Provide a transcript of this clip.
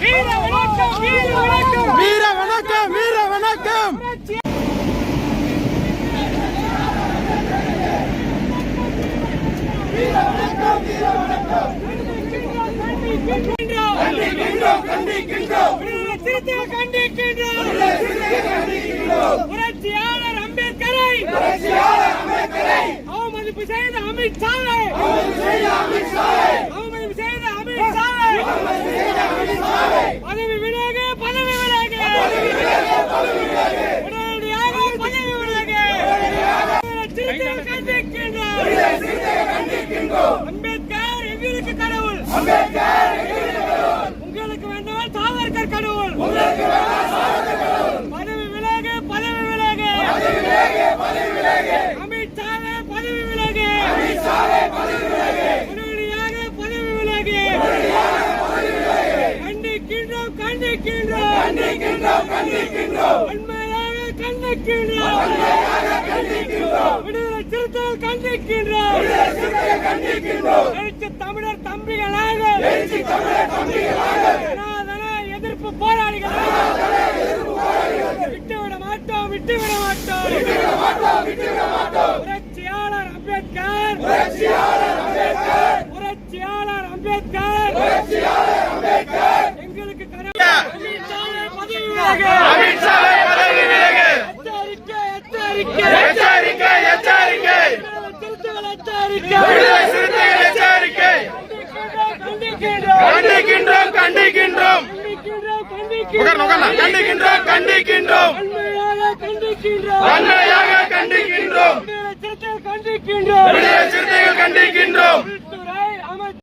வீர வணக்கம் வீர வணக்கம் வீர வணக்கம் வீர புரட்சியாளர் அம்பேத்கரை! அவமதிப்பு செய்த அமித்ஷா கண்டிக்கின்றோம். அம்பேத்கர் எங்களுக்கு கடவுள். உங்களுக்கு வேண்டுமால் சாவர்கர் கடவுள். பதவி விலகு பதவி விலகு. அமித்ஷாவே பதவி விலகு. உடனடியாக பதவி விலகு. கண்டிக்கின்றோம் கண்டிக்கின்றோம். உண்மையாக கண்டிக்கின்றோம். விடுதலை சிறுத்தைகள் கண்டிக்கின்றோம். எழுச்சி தமிழர் தம்பிகளாக சனாதன எதிர்ப்பு போராளிகளாக விட்டுவிட மாட்டோம் விட்டுவிட மாட்டோம் புரட்சியாளர் அம்பேத்கர் புரட்சியாளர் அம்பேத்கர் எங்களுக்கு கடவுள் அமித்ஷாவே பதவி விலகு அமித்ஷாவை பதவி விலகு எச்சரிக்கை எச்சரிக்கை எச்சரிக்கை எச்சரிக்கை விடுதலை சிறுத்தைகள் எச்சரிக்கை விடுதலை சிறுத்தைகள் எச்சரிக்கை கண்டிக்கின்றோம் கண்டிக்கின்றோம். கண்டிக்கின்றோம் கண்டிக்கின்றோம். வன்மையாக கண்டிக்கின்றோம். கண்டிக்கின்றோம். கண்டிக்கின்றோம்.